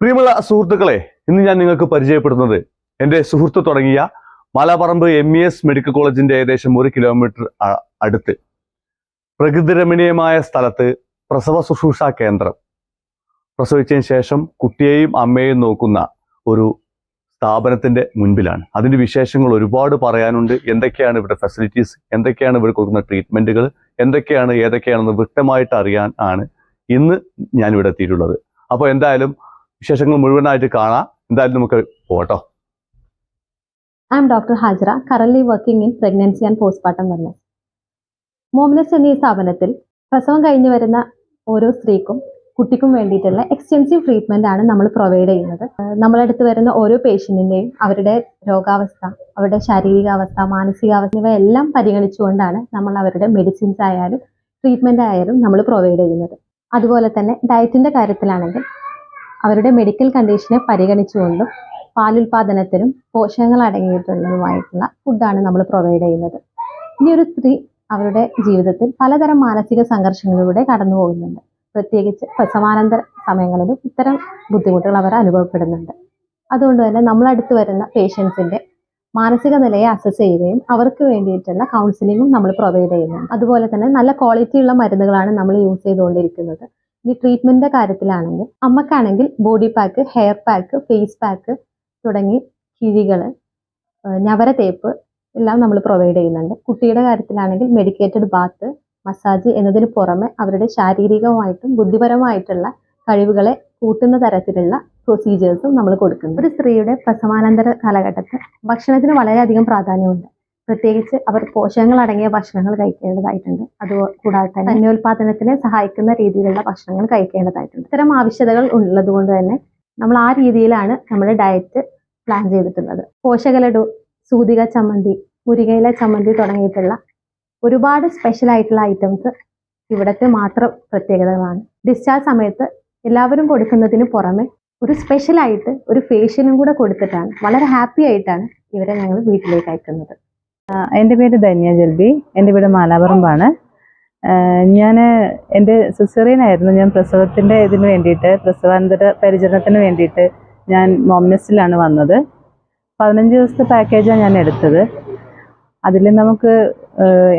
പ്രിയമുള്ള സുഹൃത്തുക്കളെ ഇന്ന് ഞാൻ നിങ്ങൾക്ക് പരിചയപ്പെടുന്നത് എന്റെ സുഹൃത്ത് തുടങ്ങിയ Malaparamba M E S medical കോളേജിന്റെ ഏകദേശം ഒരു കിലോമീറ്റർ അടുത്ത്. പ്രകൃതിരമണീയമായ സ്ഥലത്ത് പ്രസവ ശുശ്രൂഷ കേന്ദ്രം. പ്രസവിച്ചതിന് ശേഷം കുട്ടിയെയും അമ്മയെയും നോക്കുന്ന ഒരു സ്ഥാപനത്തിന്റെ മുൻപിലാണ്. അതിന്റെ വിശേഷങ്ങൾ ഒരുപാട് പറയാനുണ്ട്. എന്തൊക്കെയാണ് ഇവിടെ ഫെസിലിറ്റീസ് എന്തൊക്കെയാണ് ഇവിടെ കൊടുക്കുന്ന ട്രീറ്റ്മെന്റുകൾ എന്തൊക്കെയാണ് ഏതൊക്കെയാണെന്ന് വ്യക്തമായിട്ട് അറിയാൻ ആണ് ഇന്ന് ഞാൻ ഇവിടെ എത്തിയിട്ടുള്ളത്. അപ്പോൾ എന്തായാലും വിശേഷങ്ങൾ മുഴുവനായിട്ട് കാണാം. എന്തായാലും നമുക്ക് പോകട്ടോ I'm doctor Hajara. Current working in pregnancy and postmortem wellness. മോമിനസ് എന്നീ സ്ഥാപനത്തിൽ പ്രസവം കഴിഞ്ഞു വരുന്ന ഓരോ സ്ത്രീക്കും കുട്ടിക്കും വേണ്ടിയിട്ടുള്ള എക്സ്റ്റെൻസീവ് ട്രീറ്റ്മെന്റ് ആണ് നമ്മൾ പ്രൊവൈഡ് ചെയ്യുന്നത്. നമ്മളടുത്ത് വരുന്ന ഓരോ പേഷ്യന്റിന്റെയും അവരുടെ രോഗാവസ്ഥ അവരുടെ ശാരീരികാവസ്ഥ മാനസികാവസ്ഥ ഇവയെല്ലാം പരിഗണിച്ചുകൊണ്ടാണ് നമ്മൾ അവരുടെ മെഡിസിൻസ് ആയാലും ട്രീറ്റ്മെന്റ് ആയാലും നമ്മൾ പ്രൊവൈഡ് ചെയ്യുന്നത്. അതുപോലെ തന്നെ ഡയറ്റിന്റെ കാര്യത്തിലാണെങ്കിൽ അവരുടെ മെഡിക്കൽ കണ്ടീഷനെ പരിഗണിച്ചുകൊണ്ടും പാലുൽപാദനത്തിനും പോഷകങ്ങൾ അടങ്ങിയിട്ടുള്ളതുമായിട്ടുള്ള ഫുഡാണ് നമ്മൾ പ്രൊവൈഡ് ചെയ്യുന്നത്. ഇനി ഒരു സ്ത്രീ അവരുടെ ജീവിതത്തിൽ പലതരം മാനസിക സംഘർഷങ്ങളിലൂടെ കടന്നു പോകുന്നുണ്ട്. പ്രത്യേകിച്ച് പ്രസവാനന്തര സമയങ്ങളിലും ഇത്തരം ബുദ്ധിമുട്ടുകൾ അവർ അനുഭവപ്പെടുന്നുണ്ട്. അതുകൊണ്ട് തന്നെ നമ്മളടുത്ത് വരുന്ന പേഷ്യൻസിന്റെ മാനസിക നിലയെ അസസ് ചെയ്യുകയും അവർക്ക് വേണ്ടിയിട്ടുള്ള കൗൺസിലിങ്ങും നമ്മൾ പ്രൊവൈഡ് ചെയ്യുന്നു അതുപോലെ തന്നെ നല്ല ക്വാളിറ്റിയുള്ള മരുന്നുകളാണ് നമ്മൾ യൂസ് ചെയ്തുകൊണ്ടിരിക്കുന്നത്. ഇനി ട്രീറ്റ്മെന്റിന്റെ കാര്യത്തിലാണെങ്കിൽ അമ്മക്കാണെങ്കിൽ body pack hair pack face pack തുടങ്ങി കിഴികൾ ഞവര തേപ്പ് എല്ലാം നമ്മൾ പ്രൊവൈഡ് ചെയ്യുന്നുണ്ട്. കുട്ടിയുടെ കാര്യത്തിലാണെങ്കിൽ മെഡിക്കേറ്റഡ് ബാത്ത് മസാജ് എന്നതിന് പുറമെ അവരുടെ ശാരീരികമായിട്ടും ബുദ്ധിപരമായിട്ടുള്ള കഴിവുകളെ കൂട്ടുന്ന തരത്തിലുള്ള പ്രൊസീജിയേഴ്സും നമ്മൾ കൊടുക്കുന്നു ഒരു സ്ത്രീയുടെ പ്രസവാനന്തര കാലഘട്ടത്തിൽ ഭക്ഷണത്തിന് വളരെയധികം പ്രാധാന്യമുണ്ട്. പ്രത്യേകിച്ച് അവർ പോഷകങ്ങൾ അടങ്ങിയ ഭക്ഷണങ്ങൾ കഴിക്കേണ്ടതായിട്ടുണ്ട്. അത് കൂടാതെ തന്നെ അന്യോൽപാദനത്തിനെ സഹായിക്കുന്ന രീതിയിലുള്ള ഭക്ഷണങ്ങൾ കഴിക്കേണ്ടതായിട്ടുണ്ട്. ഇത്തരം ആവശ്യകതകൾ ഉള്ളതുകൊണ്ട് തന്നെ നമ്മൾ ആ രീതിയിലാണ് നമ്മുടെ ഡയറ്റ് പ്ലാൻ ചെയ്തിട്ടുള്ളത്. പോഷകലഡു സൂതിക ചമ്മന്തി മുരികയില ചമ്മന്തി തുടങ്ങിയിട്ടുള്ള ഒരുപാട് സ്പെഷ്യൽ ആയിട്ടുള്ള ഐറ്റംസ് ഇവിടുത്തെ മാത്രം പ്രത്യേകതകളാണ്. ഡിസ്ചാർജ് സമയത്ത് എല്ലാവരും കൊടുക്കുന്നതിന് പുറമെ ഒരു സ്പെഷ്യലായിട്ട് ഒരു ഫേഷ്യലും കൂടെ കൊടുത്തിട്ടാണ്. വളരെ ഹാപ്പി ആയിട്ടാണ് ഇവരെ ഞങ്ങൾ വീട്ടിലേക്ക് അയക്കുന്നത്. എന്റെ പേര് ധന്യ ജൽബി എന്റെ വീട് മാലാപറമ്പാണ്. ഞാൻ എന്റെ സിസേറിയൻ ആയിരുന്നു ഞാൻ പ്രസവത്തിന്റെ ഇതിന് വേണ്ടിയിട്ട് പ്രസവാനന്തര പരിചരണത്തിന് വേണ്ടിയിട്ട് ഞാൻ മൊമ്മസിലാണ് വന്നത്. പതിനഞ്ച് ദിവസത്തെ പാക്കേജാണ് ഞാൻ എടുത്തത്. അതിൽ നമുക്ക്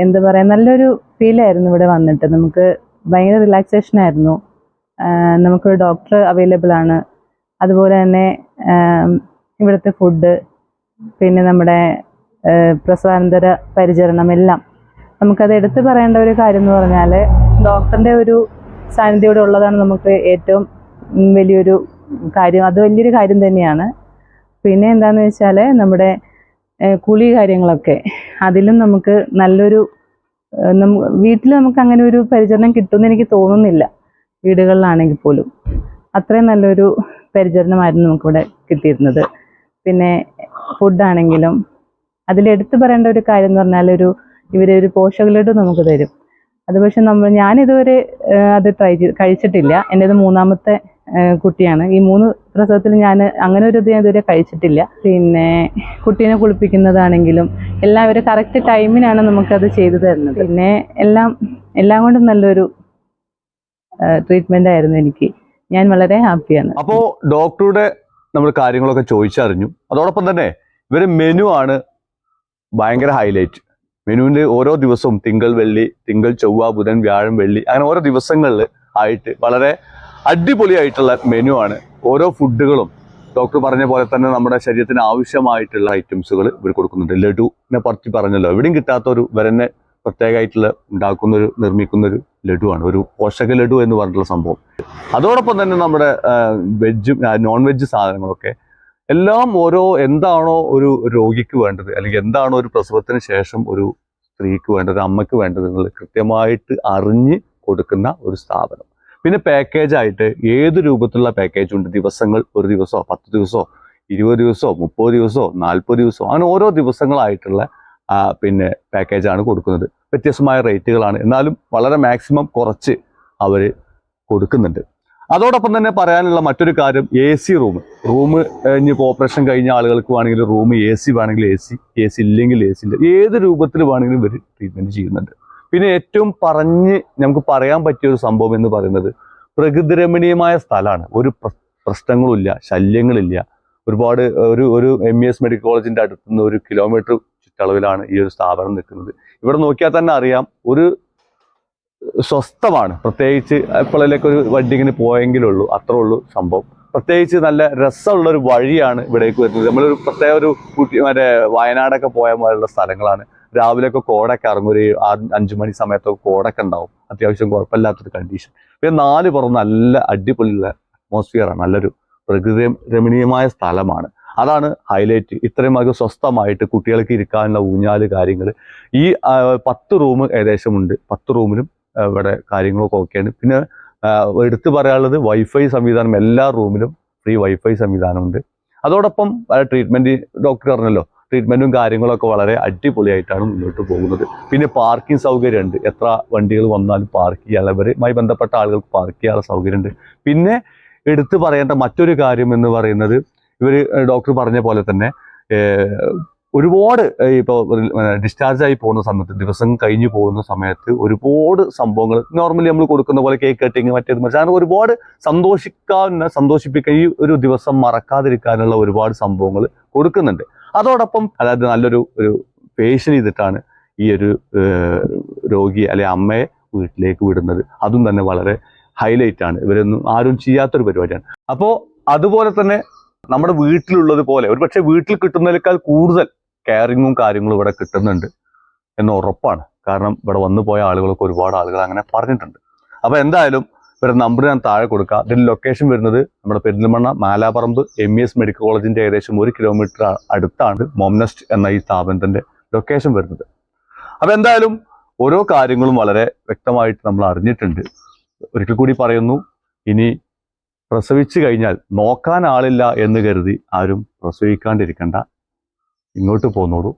എന്ത് പറയുക നല്ലൊരു ഫീലായിരുന്നു ഇവിടെ വന്നിട്ട്. നമുക്ക് ഭയങ്കര റിലാക്സേഷൻ ആയിരുന്നു. നമുക്കൊരു ഡോക്ടർ അവൈലബിൾ ആണ്. അതുപോലെ തന്നെ ഇവിടുത്തെ ഫുഡ് പിന്നെ നമ്മുടെ പ്രസവാനന്തര പരിചരണം എല്ലാം നമുക്കത് എടുത്തു പറയേണ്ട ഒരു കാര്യം എന്ന് പറഞ്ഞാൽ ഡോക്ടറിന്റെ ഒരു സാന്നിധ്യം ഇവിടെ ഉള്ളതാണ് നമുക്ക് ഏറ്റവും വലിയൊരു കാര്യം. അത് വലിയൊരു കാര്യം തന്നെയാണ്. പിന്നെ എന്താണെന്ന് വെച്ചാൽ നമ്മുടെ കുളി കാര്യങ്ങളൊക്കെ. അതിലും നമുക്ക് നല്ലൊരു വീട്ടിൽ നമുക്ക് അങ്ങനെ ഒരു പരിചരണം കിട്ടുമെന്ന് എനിക്ക് തോന്നുന്നില്ല. വീടുകളിലാണെങ്കിൽ പോലും. അത്രയും നല്ലൊരു പരിചരണമായിരുന്നു നമുക്കിവിടെ കിട്ടിയിരുന്നത്. പിന്നെ ഫുഡാണെങ്കിലും അതിൽ എടുത്തു പറയേണ്ട ഒരു കാര്യം എന്ന് പറഞ്ഞാൽ ഒരു ഇവരെ ഒരു പോഷക ലഡു നമുക്ക് തരും. അത് പക്ഷെ നമ്മൾ ഞാനിതുവരെ അത് ട്രൈ ചെയ്ത് കഴിച്ചിട്ടില്ല. എന്റെത് മൂന്നാമത്തെ കുട്ടിയാണ്. ഈ മൂന്ന് പ്രസവത്തിൽ ഞാൻ അങ്ങനെ ഒരു ഇത് ഞാൻ ഇതുവരെ കഴിച്ചിട്ടില്ല. പിന്നെ കുട്ടീനെ കുളിപ്പിക്കുന്നതാണെങ്കിലും എല്ലാം ഒരു കറക്റ്റ് ടൈമിനാണ് നമുക്കത് ചെയ്തു തരുന്നത്. പിന്നെ എല്ലാം എല്ലാം കൊണ്ടും നല്ലൊരു ട്രീറ്റ്മെന്റ് ആയിരുന്നു എനിക്ക്. ഞാൻ വളരെ ഹാപ്പിയാണ്. അപ്പോൾ ഡോക്ടറുടെ നമ്മൾ കാര്യങ്ങളൊക്കെ ചോദിച്ചറിഞ്ഞു. അതോടൊപ്പം തന്നെ ഇവർ മെനു ആണ് ഭയങ്കര ഹൈലൈറ്റ് മെനുവിന്റെ ഓരോ ദിവസവും തിങ്കൾ വെള്ളി തിങ്കൾ ചൊവ്വ ബുധൻ വ്യാഴം വെള്ളി അങ്ങനെ ഓരോ ദിവസങ്ങളിൽ ആയിട്ട് വളരെ അടിപൊളിയായിട്ടുള്ള മെനു ആണ്. ഓരോ ഫുഡുകളും ഡോക്ടർ പറഞ്ഞ പോലെ തന്നെ നമ്മുടെ ശരീരത്തിന് ആവശ്യമായിട്ടുള്ള ഐറ്റംസുകൾ ഇവർ കൊടുക്കുന്നുണ്ട്. ലഡുവിനെ പറ്റി പറഞ്ഞല്ലോ. എവിടെയും കിട്ടാത്ത ഒരു വരനെ പ്രത്യേകമായിട്ടുള്ള ഉണ്ടാക്കുന്ന ഒരു നിർമ്മിക്കുന്ന ഒരു ലഡുവാണ്. ഒരു പോഷക ലഡു എന്ന് പറഞ്ഞിട്ടുള്ള സംഭവം. അതോടൊപ്പം തന്നെ നമ്മുടെ വെജ് നോൺ വെജ് സാധനങ്ങളൊക്കെ എല്ലാം ഓരോ എന്താണോ ഒരു രോഗിക്ക് വേണ്ടത് അല്ലെങ്കിൽ എന്താണോ ഒരു പ്രസവത്തിന് ശേഷം ഒരു സ്ത്രീക്ക് വേണ്ടത് അമ്മയ്ക്ക് വേണ്ടത് എന്നുള്ളത് കൃത്യമായിട്ട് അറിഞ്ഞ് കൊടുക്കുന്ന ഒരു സ്ഥാപനം. പിന്നെ പാക്കേജായിട്ട് ഏത് രൂപത്തിലുള്ള പാക്കേജ് ഉണ്ട്? ദിവസങ്ങൾ ഒരു ദിവസമോ പത്ത് ദിവസമോ ഇരുപത് ദിവസമോ മുപ്പത് ദിവസമോ നാൽപ്പത് ദിവസമോ അങ്ങനെ ഓരോ ദിവസങ്ങളായിട്ടുള്ള പിന്നെ പാക്കേജാണ് കൊടുക്കുന്നത്. വ്യത്യസ്തമായ റേറ്റുകളാണ് എന്നാലും വളരെ മാക്സിമം കുറച്ച് അവർ കൊടുക്കുന്നുണ്ട്. അതോടൊപ്പം തന്നെ പറയാനുള്ള മറ്റൊരു കാര്യം എ സി റൂം റൂം കഴിഞ്ഞ് ഓപ്പറേഷൻ കഴിഞ്ഞ ആളുകൾക്ക് വേണമെങ്കിൽ റൂം എ സി വേണമെങ്കിൽ എ സി എ സി ഇല്ലെങ്കിൽ എ സി ഇല്ല. ഏത് രൂപത്തിൽ വേണമെങ്കിലും ഇവർ ട്രീറ്റ്മെന്റ് ചെയ്യുന്നുണ്ട്. പിന്നെ ഏറ്റവും പറഞ്ഞ് നമുക്ക് പറയാൻ പറ്റിയ ഒരു സംഭവം എന്ന് പറയുന്നത് പ്രകൃതിരമണീയമായ സ്ഥലമാണ്. ഒരു പ്രശ്നങ്ങളില്ല ശല്യങ്ങളില്ല. ഒരുപാട് ഒരു ഒരു എം ഇ എസ് മെഡിക്കൽ കോളേജിന്റെ അടുത്തുനിന്ന് ഒരു കിലോമീറ്റർ ചുറ്റളവിലാണ് ഈ ഒരു സ്ഥാപനം നിൽക്കുന്നത്. ഇവിടെ നോക്കിയാൽ തന്നെ അറിയാം ഒരു സ്വസ്ഥമാണ്. പ്രത്യേകിച്ച് എപ്പോഴേലൊക്കെ ഒരു വണ്ടിങ്ങിന് പോയെങ്കിലുള്ളൂ. അത്രേ ഉള്ളൂ സംഭവം. പ്രത്യേകിച്ച് നല്ല രസമുള്ള ഒരു വഴിയാണ് ഇവിടേക്ക് വരുന്നത്. നമ്മളൊരു പ്രത്യേക ഒരു കുട്ടി മറ്റേ വയനാടൊക്കെ പോയ പോലുള്ള സ്ഥലങ്ങളാണ്. രാവിലെയൊക്കെ കോടൊക്കെ ഇറങ്ങും. ഒരു അഞ്ചു മണി സമയത്തൊക്കെ കോടൊക്കെ ഉണ്ടാവും. അത്യാവശ്യം കുഴപ്പമില്ലാത്തൊരു കണ്ടീഷൻ പിന്നെ നാല് പുറം നല്ല അടിപൊളിയുള്ള അറ്റ്മോസ്ഫിയറാണ് നല്ലൊരു പ്രകൃതി രമണീയമായ സ്ഥലമാണ്. അതാണ് ഹൈലൈറ്റ് ഇത്രയും അധികം സ്വസ്ഥമായിട്ട് കുട്ടികൾക്ക് ഇരിക്കാനുള്ള ഊഞ്ഞാൽ കാര്യങ്ങൾ ഈ പത്ത് റൂം ഏകദേശമുണ്ട്. പത്ത് റൂമിലും ഇവിടെ കാര്യങ്ങളൊക്കെ ഓക്കെയാണ്. പിന്നെ എടുത്തു പറയാനുള്ളത് വൈഫൈ സംവിധാനം എല്ലാ റൂമിലും ഫ്രീ വൈഫൈ സംവിധാനമുണ്ട്. അതോടൊപ്പം ട്രീറ്റ്മെന്റ് ഡോക്ടർ പറഞ്ഞല്ലോ ട്രീറ്റ്മെന്റും കാര്യങ്ങളൊക്കെ വളരെ അടിപൊളിയായിട്ടാണ് മുന്നോട്ട് പോകുന്നത്. പിന്നെ പാർക്കിംഗ് സൗകര്യമുണ്ട്. എത്ര വണ്ടികൾ വന്നാലും പാർക്ക് ചെയ്യാനുള്ളവരുമായി ബന്ധപ്പെട്ട ആളുകൾക്ക് പാർക്ക് ചെയ്യാനുള്ള സൗകര്യമുണ്ട്. പിന്നെ എടുത്തു പറയേണ്ട മറ്റൊരു കാര്യം എന്ന് പറയുന്നത് ഇവർ ഡോക്ടർ പറഞ്ഞ പോലെ തന്നെ ഒരുപാട് ഇപ്പോൾ ഡിസ്ചാർജ് ആയി പോകുന്ന സമയത്ത് ദിവസം കഴിഞ്ഞു പോകുന്ന സമയത്ത് ഒരുപാട് സംഭവങ്ങൾ നോർമലി നമ്മൾ കൊടുക്കുന്ന പോലെ കേക്ക് കട്ടിങ് മറ്റേത് മറിച്ച് അങ്ങനെ ഒരുപാട് സന്തോഷിക്കാവുന്ന സന്തോഷിപ്പിക്കാൻ ഈ ഒരു ദിവസം മറക്കാതിരിക്കാനുള്ള ഒരുപാട് സംഭവങ്ങൾ കൊടുക്കുന്നുണ്ട്. അതോടൊപ്പം അതായത് നല്ലൊരു ഒരു പേഷ്യൻ ചെയ്തിട്ടാണ് ഈ ഒരു രോഗി അല്ലെ അമ്മയെ വീട്ടിലേക്ക് വിടുന്നത്. അതും തന്നെ വളരെ ഹൈലൈറ്റ് ആണ്. ഇവരൊന്നും ആരും ചെയ്യാത്തൊരു പരിപാടിയാണ്. അപ്പോൾ അതുപോലെ തന്നെ നമ്മുടെ വീട്ടിലുള്ളത് പോലെ ഒരു പക്ഷേ വീട്ടിൽ കിട്ടുന്നതിനേക്കാൾ കൂടുതൽ കെയറിങ്ങും കാര്യങ്ങളും ഇവിടെ കിട്ടുന്നുണ്ട് എന്ന് ഉറപ്പാണ്. കാരണം ഇവിടെ വന്നു പോയ ആളുകളൊക്കെ ഒരുപാട് ആളുകൾ അങ്ങനെ പറഞ്ഞിട്ടുണ്ട്. അപ്പോൾ എന്തായാലും ഇവരുടെ നമ്പർ ഞാൻ താഴെ കൊടുക്കാം. ഇതിന്റെ ലൊക്കേഷൻ വരുന്നത് നമ്മുടെ Perinthalmanna Malaparamba M E S medical കോളേജിന്റെ ഏകദേശം ഒരു കിലോമീറ്റർ അടുത്താണ് മോംനസ്റ്റ് എന്ന ഈ സ്ഥാപനത്തിന്റെ ലൊക്കേഷൻ വരുന്നത്. അപ്പോൾ എന്തായാലും ഓരോ കാര്യങ്ങളും വളരെ വ്യക്തമായിട്ട് നമ്മൾ അറിഞ്ഞിട്ടുണ്ട്. ഒരിക്കൽ കൂടി പറയുന്നു ഇനി പ്രസവിച്ചു കഴിഞ്ഞാൽ നോക്കാൻ ആളില്ല എന്ന് കരുതി ആരും പ്രസവിക്കാണ്ടിരിക്കണ്ട. ഇങ്ങോട്ട് പോന്നോളൂ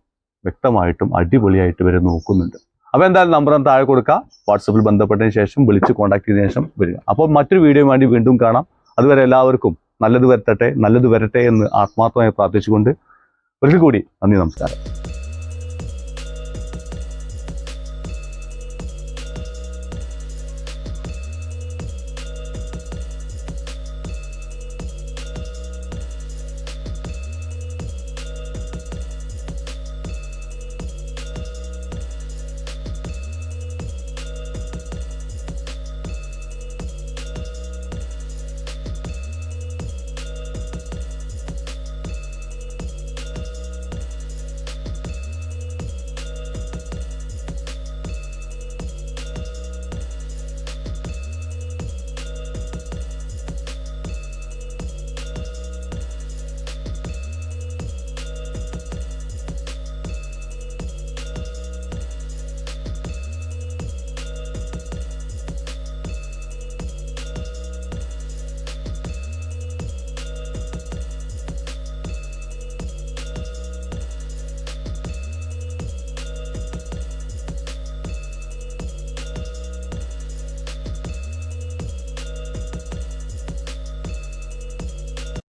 വ്യക്തമായിട്ടും അടിപൊളിയായിട്ട് വരെ നോക്കുന്നുണ്ട്. അപ്പോൾ എന്തായാലും നമ്പർ താഴെ കൊടുക്കുക വാട്സപ്പിൽ ബന്ധപ്പെട്ടതിന് ശേഷം വിളിച്ച് കോൺടാക്ട് ചെയ്തതിനു ശേഷം വരിക. അപ്പോൾ മറ്റൊരു വീഡിയോ വേണ്ടി വീണ്ടും കാണാം. അതുവരെ എല്ലാവർക്കും നല്ലത് വരട്ടെ നല്ലത് വരട്ടെ എന്ന് ആത്മാർത്ഥമായി പ്രാർത്ഥിച്ചുകൊണ്ട് ഒരിക്കൽ കൂടി നന്ദി നമസ്കാരം.